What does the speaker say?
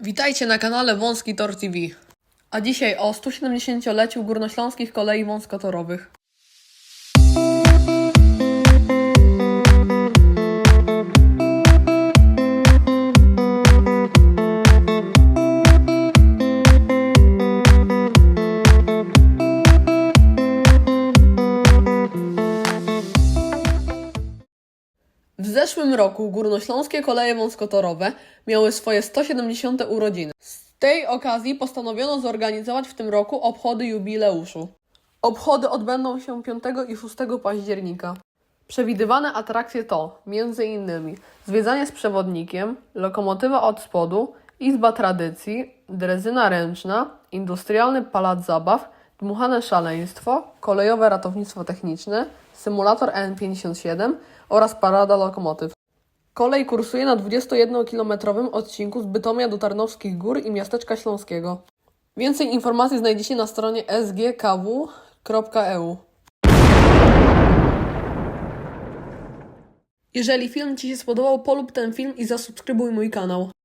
Witajcie na kanale Wąski Tor TV. A dzisiaj o 170-leciu górnośląskich kolei wąskotorowych. W zeszłym roku Górnośląskie Koleje Wąskotorowe miały swoje 170. urodziny. Z tej okazji postanowiono zorganizować w tym roku obchody jubileuszu. Obchody odbędą się 5 i 6 października. Przewidywane atrakcje to m.in. zwiedzanie z przewodnikiem, lokomotywa od spodu, izba tradycji, drezyna ręczna, industrialny pałac zabaw, dmuchane szaleństwo, kolejowe ratownictwo techniczne, symulator N57 oraz parada lokomotyw. Kolej kursuje na 21-kilometrowym odcinku z Bytomia do Tarnowskich Gór i Miasteczka Śląskiego. Więcej informacji znajdziecie na stronie sgkw.eu. Jeżeli film Ci się spodobał, polub ten film i zasubskrybuj mój kanał.